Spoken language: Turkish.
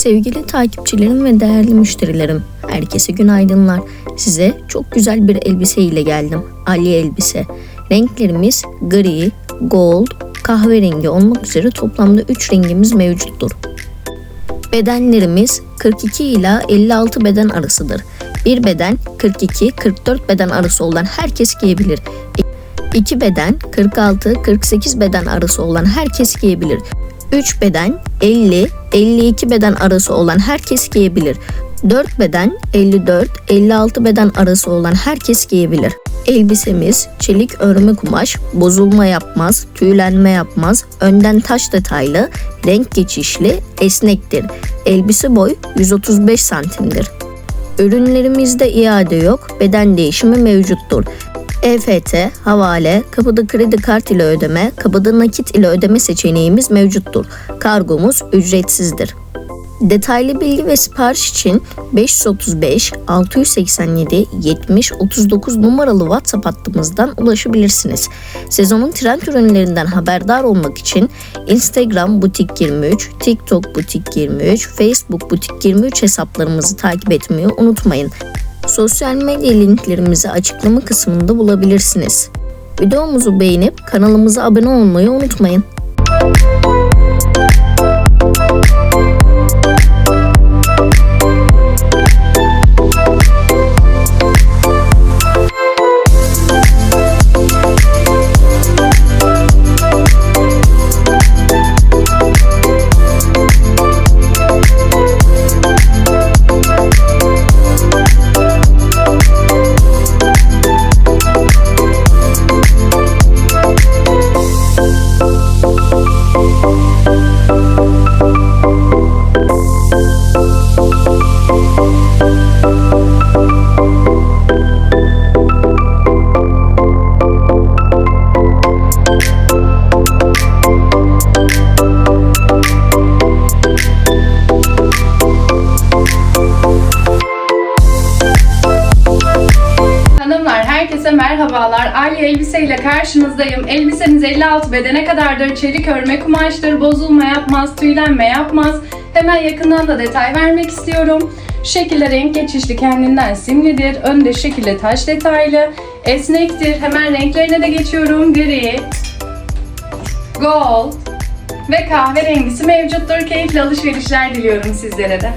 Sevgili takipçilerim ve değerli müşterilerim, herkese günaydınlar. Size çok güzel bir elbise ile geldim. Ali elbise. Renklerimiz gri, gold, kahverengi olmak üzere toplamda 3 rengimiz mevcuttur. Bedenlerimiz 42 ila 56 beden arasıdır. Bir beden 42-44 beden arası olan herkes giyebilir. İki beden 46-48 beden arası olan herkes giyebilir. 3 beden 50-52 beden arası olan herkes giyebilir. 4 beden 54-56 beden arası olan herkes giyebilir. Elbisemiz çelik örme kumaş, bozulma yapmaz, tüylenme yapmaz, önden taş detaylı, renk geçişli, esnektir. Elbise boy 135 santimdir. Ürünlerimizde iade yok, beden değişimi mevcuttur. EFT, havale, kapıda kredi kart ile ödeme, kapıda nakit ile ödeme seçeneğimiz mevcuttur. Kargomuz ücretsizdir. Detaylı bilgi ve sipariş için 535 687 70 39 numaralı WhatsApp hattımızdan ulaşabilirsiniz. Sezonun trend ürünlerinden haberdar olmak için Instagram Butik 23, TikTok Butik 23, Facebook Butik 23 hesaplarımızı takip etmeyi unutmayın. Sosyal medya linklerimizi açıklama kısmında bulabilirsiniz. Videomuzu beğenip kanalımıza abone olmayı unutmayın. Hanımlar herkese merhabalar. Ali elbise ile karşınızdayım. Elbiseniz 56 bedene kadardır. Çelik örme kumaştır. Bozulma yapmaz, tüylenme yapmaz. Hemen yakından da detay vermek istiyorum. Şekilde renk geçişli kendinden simlidir. Önde şekilde taş detaylı. Esnektir. Hemen renklerine de geçiyorum. Gri, gold ve kahverengisi mevcuttur. Keyifli alışverişler diliyorum sizlere de.